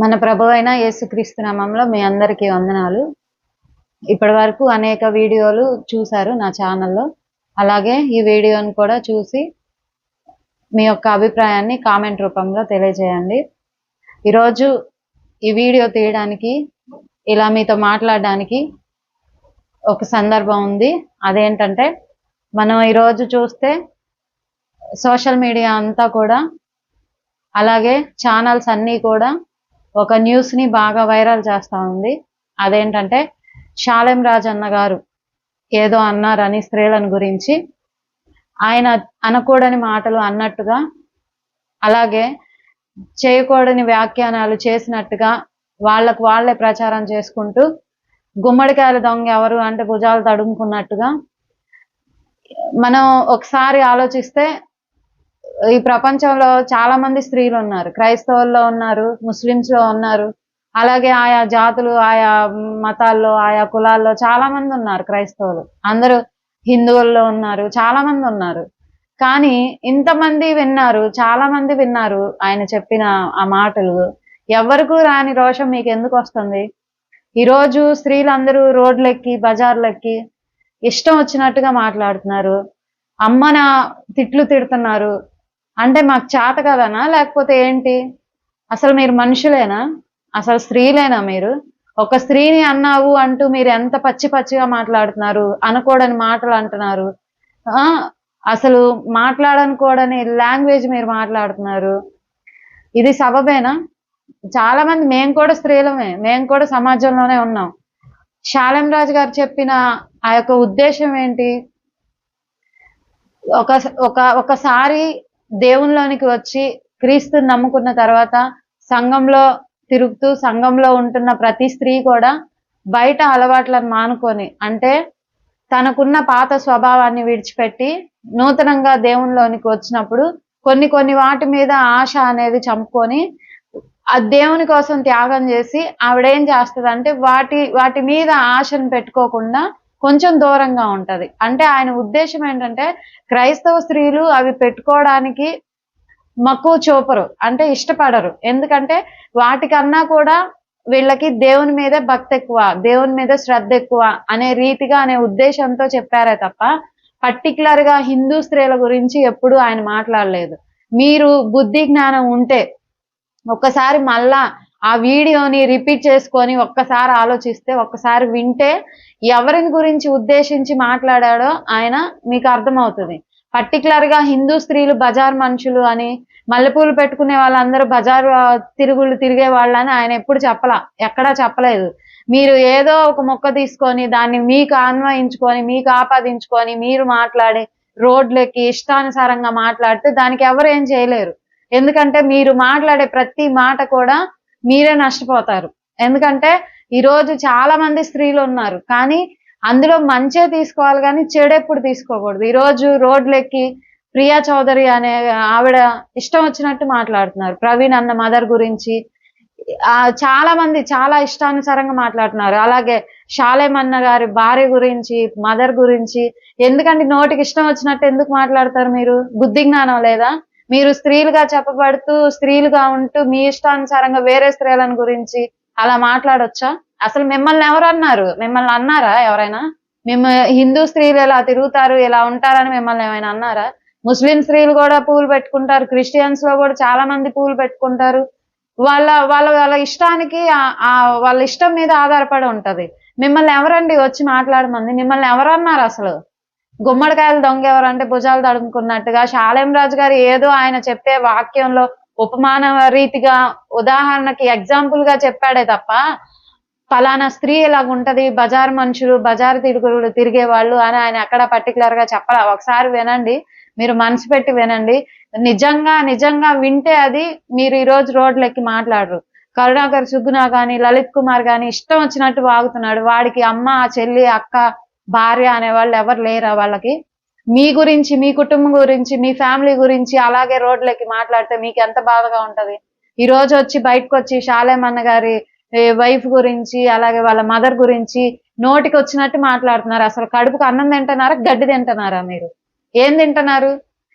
మన ప్రభు అయిన యేసుక్రీస్తు నామంలో మీ అందరికీ వందనాలు. ఇప్పటి వరకు అనేక వీడియోలు చూశారు నా ఛానల్లో. అలాగే ఈ వీడియోని కూడా చూసి మీ యొక్క అభిప్రాయాన్ని కామెంట్ రూపంలో తెలియజేయండి. ఈరోజు ఈ వీడియో తీయడానికి ఇలా మీతో మాట్లాడడానికి ఒక సందర్భం ఉంది. అదేంటంటే మనం ఈరోజు చూస్తే సోషల్ మీడియా అంతా కూడా అలాగే ఛానల్స్ అన్నీ కూడా ఒక న్యూస్ని బాగా వైరల్ చేస్తూ ఉంది. అదేంటంటే షాలెం రాజ్ అన్నగారు ఏదో అన్నారని స్త్రీలను గురించి. ఆయన అనకూడని మాటలు అన్నట్టుగా అలాగే చేయకూడని వ్యాఖ్యానాలు చేసినట్టుగా వాళ్ళకు వాళ్ళే ప్రచారం చేసుకుంటూ గుమ్మడికాయల దొంగ ఎవరు అంటే భుజాలు తడుముకున్నట్టుగా. మనం ఒకసారి ఆలోచిస్తే ఈ ప్రపంచంలో చాలా మంది స్త్రీలు ఉన్నారు. క్రైస్తవుల్లో ఉన్నారు ముస్లిమ్స్లో ఉన్నారు. అలాగే ఆయా జాతులు ఆయా మతాల్లో ఆయా కులాల్లో చాలా మంది ఉన్నారు క్రైస్తవులు. అందరూ హిందువుల్లో ఉన్నారు చాలా మంది ఉన్నారు. కానీ ఇంతమంది విన్నారు చాలా మంది విన్నారు ఆయన చెప్పిన ఆ మాటలు. ఎవరికి రాని రోషం మీకు ఎందుకు వస్తుంది? ఈరోజు స్త్రీలందరూ రోడ్లెక్కి బజార్లెక్కి ఇష్టం వచ్చినట్టుగా మాట్లాడుతున్నారు. అమ్మన తిట్లు తిడుతున్నారు. అంటే మాకు చేత కదనా? లేకపోతే ఏంటి? అసలు మీరు మనుషులేనా? అసలు స్త్రీలేనా మీరు? ఒక స్త్రీని అన్నావు అంటూ మీరు ఎంత పచ్చి పచ్చిగా మాట్లాడుతున్నారు? అనకూడని మాటలు అంటున్నారు. అసలు మాట్లాడనుకోడని లాంగ్వేజ్ మీరు మాట్లాడుతున్నారు. ఇది సబబేనా? చాలా మంది మేము కూడా స్త్రీలమే. మేము కూడా సమాజంలోనే ఉన్నాం. శాలం రాజు గారు చెప్పిన ఆ యొక్క ఉద్దేశం ఏంటి? ఒక ఒక ఒకసారి దేవునిలోనికి వచ్చి క్రీస్తుని నమ్ముకున్న తర్వాత సంఘంలో తిరుగుతూ సంఘంలో ఉంటున్న ప్రతి స్త్రీ కూడా బయట అలవాట్లను మానుకొని అంటే తనకున్న పాత స్వభావాన్ని విడిచిపెట్టి నూతనంగా దేవునిలోనికి వచ్చినప్పుడు కొన్ని కొన్ని వాటి మీద ఆశ అనేది చంపుకొని ఆ దేవుని కోసం త్యాగం చేసి ఆవిడేం చేస్తుంది అంటే వాటి వాటి మీద ఆశను పెట్టుకోకుండా కొంచెం దూరంగా ఉంటది. అంటే ఆయన ఉద్దేశం ఏంటంటే క్రైస్తవ స్త్రీలు అవి పెట్టుకోవడానికి మక్కువ చూపరు అంటే ఇష్టపడరు. ఎందుకంటే వాటికన్నా కూడా వీళ్ళకి దేవుని మీద భక్తి ఎక్కువ దేవుని మీద శ్రద్ధ ఎక్కువ అనే రీతిగా అనే ఉద్దేశంతో చెప్పారే తప్ప పర్టికులర్గా హిందూ స్త్రీల గురించి ఎప్పుడు ఆయన మాట్లాడలేదు. మీరు బుద్ధి జ్ఞానం ఉంటే ఒక్కసారి మళ్ళా ఆ వీడియోని రిపీట్ చేసుకొని ఒక్కసారి ఆలోచిస్తే ఒక్కసారి వింటే ఎవరిని గురించి ఉద్దేశించి మాట్లాడాడో ఆయన మీకు అర్థమవుతుంది. పర్టికులర్గా హిందూ స్త్రీలు బజార్ మనుషులు అని మల్లెపూలు పెట్టుకునే వాళ్ళందరూ బజార్ తిరుగుళ్ళు తిరిగే వాళ్ళని ఆయన ఎప్పుడు చెప్పలా ఎక్కడా చెప్పలేదు. మీరు ఏదో ఒక మొక్క తీసుకొని దాన్ని మీకు అన్వయించుకొని మీకు ఆపాదించుకొని మీరు మాట్లాడి రోడ్లకి ఇష్టానుసారంగా మాట్లాడితే దానికి ఎవరు ఏం చేయలేరు. ఎందుకంటే మీరు మాట్లాడే ప్రతి మాట కూడా మీరే నష్టపోతారు. ఎందుకంటే ఈరోజు చాలా మంది స్త్రీలు ఉన్నారు. కానీ అందులో మంచే తీసుకోవాలి కానీ చెడు ఎప్పుడు తీసుకోకూడదు. ఈరోజు రోడ్లెక్కి ప్రియా చౌదరి అనే ఆవిడ ఇష్టం వచ్చినట్టు మాట్లాడుతున్నారు. ప్రవీణ్ అన్న మదర్ గురించి. చాలా మంది చాలా ఇష్టానుసారంగా మాట్లాడుతున్నారు. అలాగే షాలేమన్న గారి భార్య గురించి మదర్ గురించి. ఎందుకంటే నోటికి ఇష్టం వచ్చినట్టు ఎందుకు మాట్లాడతారు మీరు? బుద్ధి జ్ఞానం లేదా? మీరు స్త్రీలుగా చెప్పబడుతూ స్త్రీలుగా ఉంటూ మీ ఇష్టానుసారంగా వేరే స్త్రీలను గురించి అలా మాట్లాడొచ్చా? అసలు మిమ్మల్ని ఎవరు అన్నారు? మిమ్మల్ని అన్నారా ఎవరైనా? మేము హిందూ స్త్రీలు ఇలా తిరుగుతారు ఇలా ఉంటారని మిమ్మల్ని ఏమైనా అన్నారా? ముస్లిం స్త్రీలు కూడా పూలు పెట్టుకుంటారు క్రిస్టియన్స్లో కూడా చాలా మంది పూలు పెట్టుకుంటారు. వాళ్ళ వాళ్ళ వాళ్ళ ఇష్టానికి ఆ వాళ్ళ ఇష్టం మీద ఆధారపడి ఉంటది. మిమ్మల్ని ఎవరండి వచ్చి మాట్లాడమంది? మిమ్మల్ని ఎవరు అన్నారు అసలు? గుమ్మడికాయలు దొంగ ఎవరంటే భుజాలు తడుముకున్నట్టుగా శాలేం రాజు గారు ఏదో ఆయన చెప్పే వాక్యంలో ఉపమాన రీతిగా ఉదాహరణకి ఎగ్జాంపుల్గా చెప్పాడే తప్ప ఫలానా స్త్రీ ఇలాగ ఉంటది బజార్ మనుషులు బజార్ తిరుగుడు తిరిగే వాళ్ళు అని ఆయన ఎక్కడ పర్టికులర్గా చెప్పాల. ఒకసారి వినండి మీరు మనసు పెట్టి వినండి. నిజంగా నిజంగా వింటే అది మీరు ఈ రోజు రోడ్లెక్కి మాట్లాడరు. కరుణాకర్ సుగ్గునా గాని లలిత్ కుమార్ గాని ఇష్టం వచ్చినట్టు వాగుతున్నాడు. వాడికి అమ్మ చెల్లి అక్క భార్య అనే వాళ్ళు ఎవరు లేరా వాళ్ళకి? మీ గురించి మీ కుటుంబం గురించి మీ ఫ్యామిలీ గురించి అలాగే రోడ్లకి మాట్లాడితే మీకు ఎంత బాధగా ఉంటది? ఈ రోజు వచ్చి బయటకు వచ్చి శాలేమన్న గారి వైఫ్ గురించి అలాగే వాళ్ళ మదర్ గురించి నోటికి వచ్చినట్టు మాట్లాడుతున్నారు. అసలు కడుపుకు అన్నం తింటున్నారా గడ్డి తింటున్నారా మీరు? ఏం తింటున్నారు?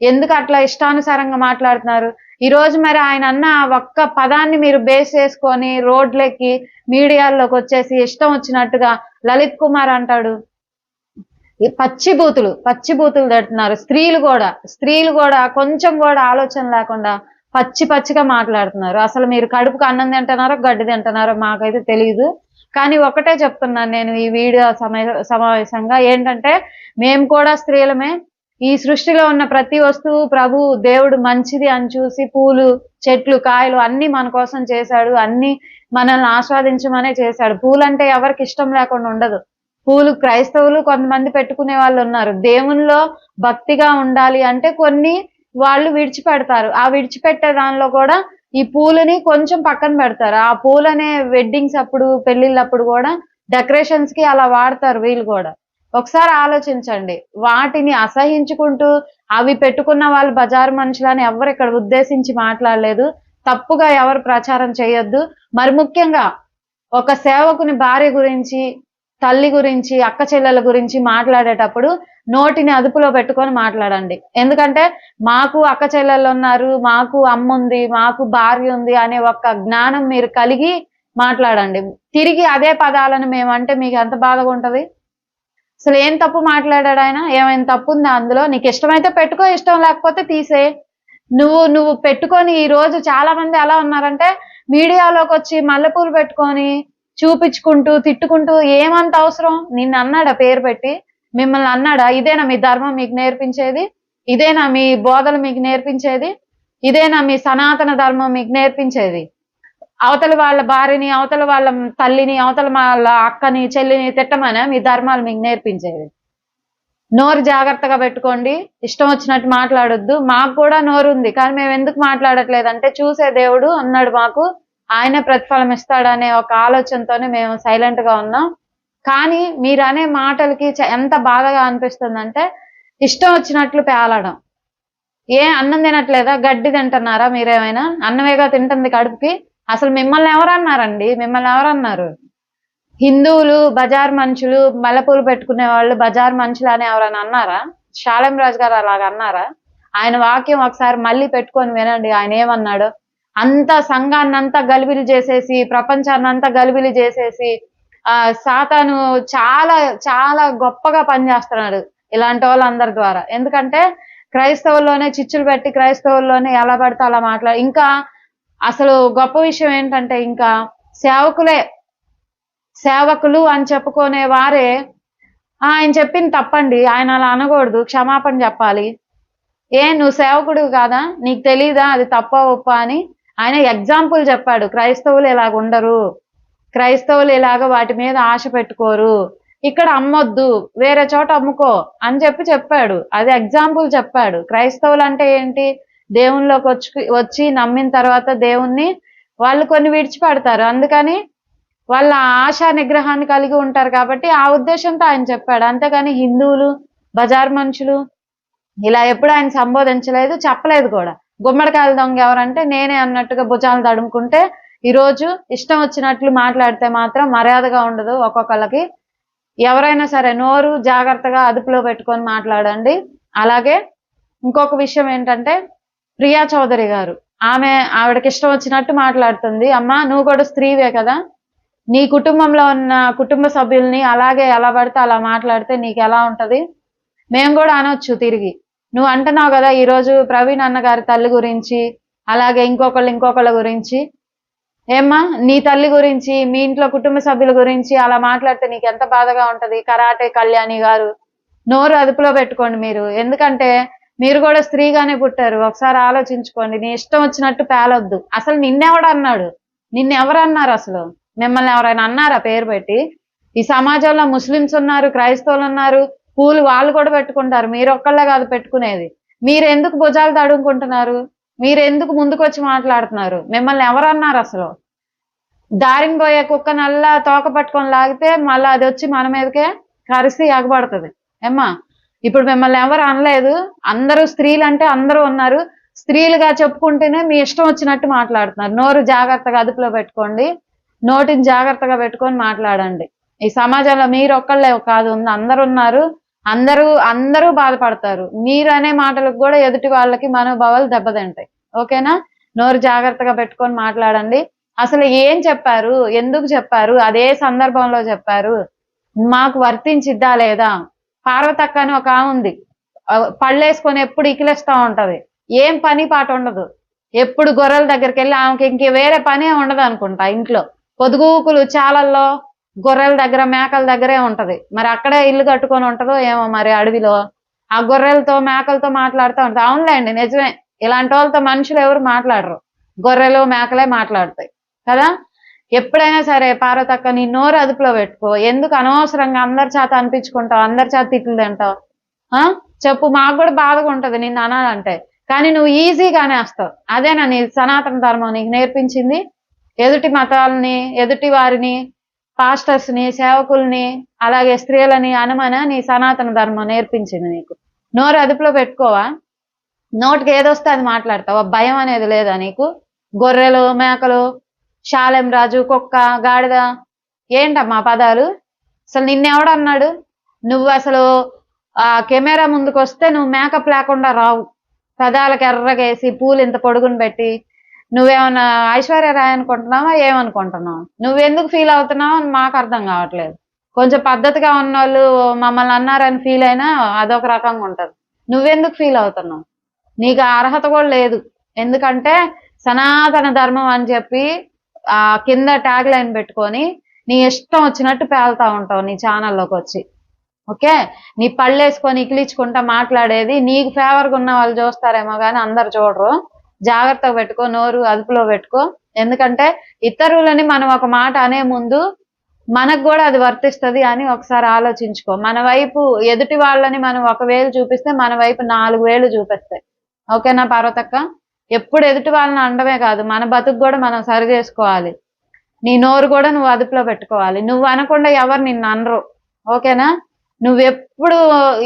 ఎందుకు అట్లా ఇష్టానుసారంగా మాట్లాడుతున్నారు? ఈ రోజు మరి ఆయన అన్న ఒక్క పదాన్ని మీరు బేస్ చేసుకొని రోడ్లెక్కి మీడియాల్లోకి వచ్చేసి ఇష్టం వచ్చినట్టుగా లలిత్ కుమార్ అంటాడు. పచ్చి బూతులు పచ్చి బూతులు తడుతున్నారు. స్త్రీలు కూడా స్త్రీలు కూడా కొంచెం కూడా ఆలోచన లేకుండా పచ్చి పచ్చిగా మాట్లాడుతున్నారు. అసలు మీరు కడుపుకు అన్నం తింటున్నారో గడ్డి తింటున్నారో మాకైతే తెలియదు కానీ ఒకటే చెప్తున్నాను నేను ఈ వీడియో సమయ సమావేశంగా ఏంటంటే మేము కూడా స్త్రీలమే. ఈ సృష్టిలో ఉన్న ప్రతి వస్తువు ప్రభు దేవుడు మంచిది అని చూసి పూలు చెట్లు కాయలు అన్ని మన కోసం చేశాడు. అన్ని మనల్ని ఆస్వాదించమనే చేశాడు. పూలు అంటే ఎవరికి ఇష్టం లేకుండా ఉండదు. పూలు క్రైస్తవులు కొంతమంది పెట్టుకునే వాళ్ళు ఉన్నారు. దేవునిలో భక్తిగా ఉండాలి అంటే కొన్ని వాళ్ళు విడిచిపెడతారు. ఆ విడిచిపెట్టే దానిలో కూడా ఈ పూలని కొంచెం పక్కన పెడతారు. ఆ పూలనే వెడ్డింగ్స్ అప్పుడు పెళ్ళిళ్ళప్పుడు కూడా డెకరేషన్స్కి అలా వాడతారు వీళ్ళు కూడా. ఒకసారి ఆలోచించండి. వాటిని అసహించుకుంటూ అవి పెట్టుకున్న వాళ్ళు బజారు మనుషులని ఎవరు ఇక్కడ ఉద్దేశించి మాట్లాడలేదు. తప్పుగా ఎవరు ప్రచారం చేయొద్దు. మరి ముఖ్యంగా ఒక సేవకుని భార్య గురించి తల్లి గురించి అక్క చెల్లెల గురించి మాట్లాడేటప్పుడు నోటిని అదుపులో పెట్టుకొని మాట్లాడండి. ఎందుకంటే మాకు అక్క చెల్లెళ్ళు ఉన్నారు మాకు అమ్మ ఉంది మాకు భార్య ఉంది అనే ఒక జ్ఞానం మీరు కలిగి మాట్లాడండి. తిరిగి అదే పదాలను మేమంటే మీకు ఎంత బాధగా ఉంటుంది? అసలు ఏం తప్పు మాట్లాడాడు ఆయన? ఏమైనా తప్పు ఉందా అందులో? నీకు ఇష్టమైతే పెట్టుకో ఇష్టం లేకపోతే తీసే. నువ్వు నువ్వు పెట్టుకొని ఈ రోజు చాలా మంది ఎలా ఉన్నారంటే మీడియాలోకి వచ్చి మల్లెపూలు పెట్టుకొని చూపించుకుంటూ తిట్టుకుంటూ ఏమంత అవసరం? నిన్ను అన్నాడా పేరు పెట్టి? మిమ్మల్ని అన్నాడా? ఇదేనా మీ ధర్మం మీకు నేర్పించేది? ఇదేనా మీ బోధలు మీకు నేర్పించేది? ఇదేనా మీ సనాతన ధర్మం మీకు నేర్పించేది? అవతల వాళ్ళ భార్యని అవతల వాళ్ళ తల్లిని అవతల వాళ్ళ అక్కని చెల్లిని తిట్టమనే మీ ధర్మాలు మీకు నేర్పించేది? నోరు జాగ్రత్తగా పెట్టుకోండి. ఇష్టం వచ్చినట్టు మాట్లాడొద్దు. మాకు కూడా నోరు ఉంది కానీ మేము ఎందుకు మాట్లాడట్లేదు? అంటే చూసే దేవుడు అన్నాడు మాకు. ఆయనే ప్రతిఫలం ఇస్తాడనే ఒక ఆలోచనతోనే మేము సైలెంట్గా ఉన్నాం. కానీ మీరు అనే మాటలకి ఎంత బాధగా అనిపిస్తుందంటే ఇష్టం వచ్చినట్లు పేలడం. ఏ అన్నం తినట్లేదా? గడ్డి తింటున్నారా మీరేమైనా? అన్నమేగా తింటుంది కడుపుకి? అసలు మిమ్మల్ని ఎవరన్నారండి? మిమ్మల్ని ఎవరన్నారు? హిందువులు బజార్ మనుషులు మల్లెపూలు పెట్టుకునే వాళ్ళు బజార్ మనుషులు అని ఎవరైనా అన్నారా? శాలం రాజు గారు అలాగ అన్నారా? ఆయన వాక్యం ఒకసారి మళ్ళీ పెట్టుకొని వినండి ఆయన ఏమన్నాడు. అంత సంఘాన్నంతా గలిబిలి చేసేసి ప్రపంచాన్నంతా గలిబిలి చేసేసి ఆ సాతాను చాలా చాలా గొప్పగా పనిచేస్తున్నాడు ఇలాంటి వాళ్ళందరి ద్వారా. ఎందుకంటే క్రైస్తవుల్లోనే చిచ్చులు పెట్టి క్రైస్తవుల్లోనే ఎలా పడితే అలా మాట్లా ఇంకా అసలు గొప్ప విషయం ఏంటంటే ఇంకా సేవకులే సేవకులు అని చెప్పుకునే వారే ఆయన చెప్పింది తప్పండి ఆయన అలా అనకూడదు క్షమాపణ చెప్పాలి. ఏ నువ్వు సేవకుడు కాదా? నీకు తెలీదా? అది తప్ప ఒప్ప అని ఆయన ఎగ్జాంపుల్ చెప్పాడు. క్రైస్తవులు ఇలాగ ఉండరు. క్రైస్తవులు ఇలాగ వాటి మీద ఆశ పెట్టుకోరు. ఇక్కడ అమ్మొద్దు. వేరే చోట అమ్ముకో అని చెప్పి చెప్పాడు. అది ఎగ్జాంపుల్ చెప్పాడు. క్రైస్తవులు అంటే ఏంటి? దేవునిలోకి వచ్చి వచ్చి నమ్మిన తర్వాత దేవుణ్ణి వాళ్ళు కొన్ని విడిచిపెడతారు. అందుకని వాళ్ళ ఆశా నిగ్రహాన్ని కలిగి ఉంటారు కాబట్టి ఆ ఉద్దేశంతో ఆయన చెప్పాడు. అంతేకాని హిందువులు బజార్ మనుషులు ఇలా ఎప్పుడు ఆయన సంబోధించలేదు చెప్పలేదు కూడా. గుమ్మడికాయల దొంగ ఎవరంటే నేనే అన్నట్టుగా భుజాలు తడుముకుంటే ఈరోజు ఇష్టం వచ్చినట్లు మాట్లాడితే మాత్రం మర్యాదగా ఉండదు ఒక్కొక్కళ్ళకి. ఎవరైనా సరే నోరు జాగ్రత్తగా అదుపులో పెట్టుకొని మాట్లాడండి. అలాగే ఇంకొక విషయం ఏంటంటే ప్రియా చౌదరి గారు ఆమె ఆవిడకి ఇష్టం వచ్చినట్టు మాట్లాడుతుంది. అమ్మా నువ్వు కూడా స్త్రీవే కదా? నీ కుటుంబంలో ఉన్న కుటుంబ సభ్యుల్ని అలాగే ఎలా పడితే అలా మాట్లాడితే నీకు ఎలా ఉంటది? మేము కూడా అనొచ్చు తిరిగి. నువ్వు అంటున్నావు కదా ఈ రోజు ప్రవీణ్ అన్న గారి తల్లి గురించి అలాగే ఇంకొకళ్ళు ఇంకొకళ్ళ గురించి. ఏమ్మా నీ తల్లి గురించి మీ ఇంట్లో కుటుంబ సభ్యుల గురించి అలా మాట్లాడితే నీకు ఎంత బాధగా ఉంటది? కరాటే కళ్యాణి గారు నోరు అదుపులో పెట్టుకోండి మీరు. ఎందుకంటే మీరు కూడా స్త్రీగానే పుట్టారు. ఒకసారి ఆలోచించుకోండి. నీ ఇష్టం వచ్చినట్టు పేలొద్దు. అసలు నిన్నెవడు అన్నాడు? నిన్నెవరు అన్నారు అసలు? మిమ్మల్ని ఎవరైనా అన్నారా పేరు పెట్టి? ఈ సమాజంలో ముస్లిమ్స్ ఉన్నారు క్రైస్తవులు ఉన్నారు పూలు వాళ్ళు కూడా పెట్టుకుంటారు. మీరు ఒక్కళ్ళే కాదు పెట్టుకునేది. మీరు ఎందుకు భుజాలు తడుముకుంటున్నారు? మీరు ఎందుకు ముందుకు వచ్చి మాట్లాడుతున్నారు? మిమ్మల్ని ఎవరు అన్నారు అసలు? దారిని పోయే కుక్క నల్లా తోక పట్టుకొని లాగితే మళ్ళీ అది వచ్చి మన మీదకే కరిసి ఎగబడుతుంది. ఏమ్మా ఇప్పుడు మిమ్మల్ని ఎవరు అనలేదు. అందరూ స్త్రీలు అంటే అందరూ ఉన్నారు. స్త్రీలుగా చెప్పుకుంటేనే మీ ఇష్టం వచ్చినట్టు మాట్లాడుతున్నారు. నోరు జాగ్రత్తగా అదుపులో పెట్టుకోండి. నోటిని జాగ్రత్తగా పెట్టుకొని మాట్లాడండి. ఈ సమాజంలో మీరు ఒక్కళ్ళే కాదు ఉంది అందరు ఉన్నారు. అందరూ అందరూ బాధపడతారు. మీరు అనే మాటలకు కూడా ఎదుటి వాళ్ళకి మనోభావాలు దెబ్బతింటాయి. ఓకేనా? నోరు జాగ్రత్తగా పెట్టుకొని మాట్లాడండి. అసలు ఏం చెప్పారు? ఎందుకు చెప్పారు? అదే సందర్భంలో చెప్పారు. మాకు వర్తించిద్దా లేదా? పార్వతక్క అని ఒక ఆమె ఉంది. పళ్ళేసుకొని ఎప్పుడు ఇకిలేస్తా ఉంటది. ఏం పని పాట ఉండదు. ఎప్పుడు గొర్రెల దగ్గరికి వెళ్ళి ఆమెకి ఇంక వేరే పనే ఉండదు అనుకుంటా ఇంట్లో. పొదుగుకులు చాలల్లో గొర్రెల దగ్గర మేకల దగ్గరే ఉంటది. మరి అక్కడే ఇల్లు కట్టుకొని ఉంటదో ఏమో మరి అడవిలో. ఆ గొర్రెలతో మేకలతో మాట్లాడుతూ ఉంటది. అవునులేండి నిజమే. ఇలాంటి వాళ్ళతో మనుషులు ఎవరు మాట్లాడరు. గొర్రెలు మేకలే మాట్లాడతాయి. కదా? ఎప్పుడైనా సరే పార్వతక్క నీ నోరు అదుపులో పెట్టుకో. ఎందుకు అనవసరంగా అందరి చేత అనిపించుకుంటావు అందరి చేత తిట్లు తింటావు? ఆ? చెప్పు మాకు కూడా బాధగా ఉంటది నిన్ను అనాలంటే. కానీ నువ్వు ఈజీగానే వస్తావు. అదేనా నీ సనాతన ధర్మం నీకు నేర్పించింది? ఎదుటి మతాలని ఎదుటి వారిని పాస్టర్స్ని సేవకుల్ని అలాగే స్త్రీలని అనుమాన నీ సనాతన ధర్మం నేర్పించింది నీకు. నోరు అదుపులో పెట్టుకోవా? నోటికి ఏదొస్తే అది మాట్లాడతావా? భయం అనేది లేదా నీకు? గొర్రెలు మేకలు శాలెం రాజు కుక్క గాడిద ఏంటమ్మా పదాలు? అసలు నిన్నెవడన్నాడు నువ్వు అసలు ఆ కెమెరా ముందుకు వస్తే నువ్వు మేకప్ లేకుండా రావు. పెదాలకు ఎర్రగేసి పూలు ఇంత పొడుగును పెట్టి నువ్వేమన్నా ఐశ్వర్య రాయ్ అనుకుంటున్నావా? ఏమనుకుంటున్నావు? నువ్వెందుకు ఫీల్ అవుతున్నావు అని మాకు అర్థం కావట్లేదు. కొంచెం పద్ధతిగా ఉన్న వాళ్ళు మమ్మల్ని అన్నారని ఫీల్ అయినా అదొక రకంగా ఉంటది. నువ్వెందుకు ఫీల్ అవుతున్నావు? నీకు అర్హత కూడా లేదు. ఎందుకంటే సనాతన ధర్మం అని చెప్పి ఆ కింద ట్యాగ్ లైన్ పెట్టుకొని నీ ఇష్టం వచ్చినట్టు పేలుతా ఉంటావు నీ ఛానల్లోకి వచ్చి. ఓకే? నీ పళ్ళేసుకొని ఇకిలించుకుంటా మాట్లాడేది నీకు ఫేవర్గా ఉన్న వాళ్ళు చూస్తారేమో కానీ అందరు చూడరు. జాగ్రత్తగా పెట్టుకో నోరు అదుపులో పెట్టుకో. ఎందుకంటే ఇతరులని మనం ఒక మాట అనే ముందు మనకు కూడా అది వర్తిస్తుంది అని ఒకసారి ఆలోచించుకో. మన వైపు ఎదుటి వాళ్ళని మనం ఒక వేలు చూపిస్తే మన వైపు నాలుగు వేలు చూపిస్తాయి. ఓకేనా పార్వతక్క? ఎప్పుడు ఎదుటి వాళ్ళని అనడమే కాదు మన బతుకు కూడా మనం సరి చేసుకోవాలి. నీ నోరు కూడా నువ్వు అదుపులో పెట్టుకోవాలి. నువ్వు అనకుండా ఎవరు నిన్ను అనరు. ఓకేనా? నువ్వెప్పుడు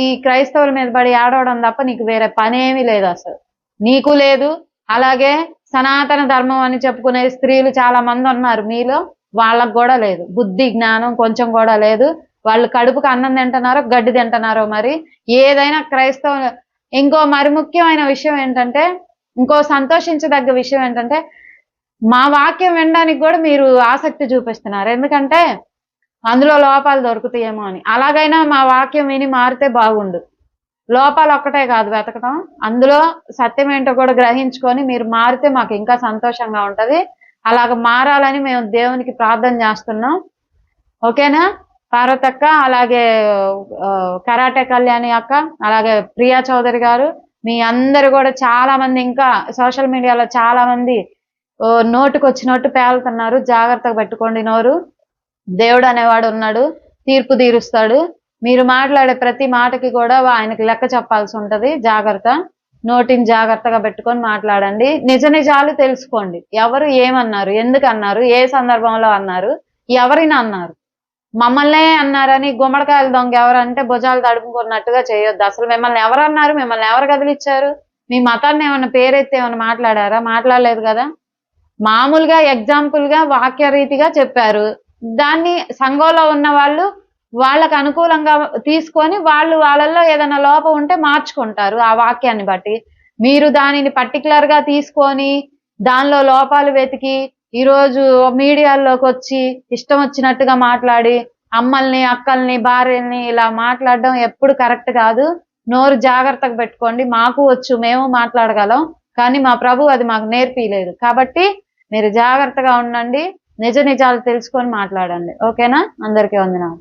ఈ క్రైస్తవుల మీద పడి ఆడవడం తప్ప నీకు వేరే పని ఏమీ లేదు అసలు. నీకు లేదు అలాగే సనాతన ధర్మం అని చెప్పుకునే స్త్రీలు చాలా మంది ఉన్నారు. మీలో వాళ్ళకు కూడా లేదు. బుద్ధి జ్ఞానం కొంచెం కూడా లేదు. వాళ్ళు కడుపుకి అన్నం తింటున్నారో గడ్డి తింటున్నారో మరి. ఏదైనా క్రైస్తవ ఇంకో మరి ముఖ్యమైన విషయం ఏంటంటే ఇంకో సంతోషించదగ్గ విషయం ఏంటంటే మా వాక్యం వినడానికి కూడా మీరు ఆసక్తి చూపిస్తున్నారు. ఎందుకంటే అందులో లోపాలు దొరుకుతాయేమో అని. అలాగైనా మా వాక్యం విని మారితే బాగుండు. లోపాలు ఒక్కటే కాదు వెతకడం అందులో సత్యం ఏంటో కూడా గ్రహించుకొని మీరు మారితే మాకు ఇంకా సంతోషంగా ఉంటది. అలాగ మారాలని మేము దేవునికి ప్రార్థన చేస్తున్నాం. ఓకేనా? పార్వతక్క అలాగే కరాటే కళ్యాణి అక్క అలాగే ప్రియా చౌదరి గారు మీ అందరు కూడా చాలా మంది ఇంకా సోషల్ మీడియాలో చాలా మంది నోటుకు వచ్చినట్టు పేలుతున్నారు. జాగ్రత్తగా పెట్టుకోండి నోరు. దేవుడు అనేవాడు ఉన్నాడు. తీర్పు తీరుస్తాడు. మీరు మాట్లాడే ప్రతి మాటకి కూడా ఆయనకి లెక్క చెప్పాల్సి ఉంటుంది. జాగ్రత్త. నోటిని జాగ్రత్తగా పెట్టుకొని మాట్లాడండి. నిజ నిజాలు తెలుసుకోండి. ఎవరు ఏమన్నారు? ఎందుకు అన్నారు? ఏ సందర్భంలో అన్నారు? ఎవరిని అన్నారు? మమ్మల్నే అన్నారని గుమ్మడికాయలు దొంగ ఎవరంటే భుజాలు తడుపుకున్నట్టుగా చేయొద్దు. అసలు మిమ్మల్ని ఎవరు అన్నారు? మిమ్మల్ని ఎవరు కదిలిచ్చారు? మీ మతాన్ని ఏమైనా పేరెత్తి ఏమైనా మాట్లాడారా? మాట్లాడలేదు కదా? మామూలుగా ఎగ్జాంపుల్గా వాక్య రీతిగా చెప్పారు. దాన్ని సంఘంలో ఉన్న వాళ్ళు వాళ్ళకు అనుకూలంగా తీసుకొని వాళ్ళు వాళ్ళల్లో ఏదైనా లోపం ఉంటే మార్చుకుంటారు ఆ వాక్యాన్ని బట్టి. మీరు దానిని పర్టికులర్గా తీసుకొని దానిలో లోపాలు వెతికి ఈరోజు మీడియాల్లోకి వచ్చి ఇష్టం వచ్చినట్టుగా మాట్లాడి అమ్మల్ని అక్కల్ని భార్యల్ని ఇలా మాట్లాడడం ఎప్పుడు కరెక్ట్ కాదు. నోరు జాగ్రత్తగా పెట్టుకోండి. మాకు వచ్చు మేము మాట్లాడగలం. కానీ మా ప్రభు అది మాకు నేర్పిలేదు కాబట్టి మీరు జాగ్రత్తగా ఉండండి. నిజ నిజాలు తెలుసుకొని మాట్లాడండి. ఓకేనా? అందరికీ వందనాలు.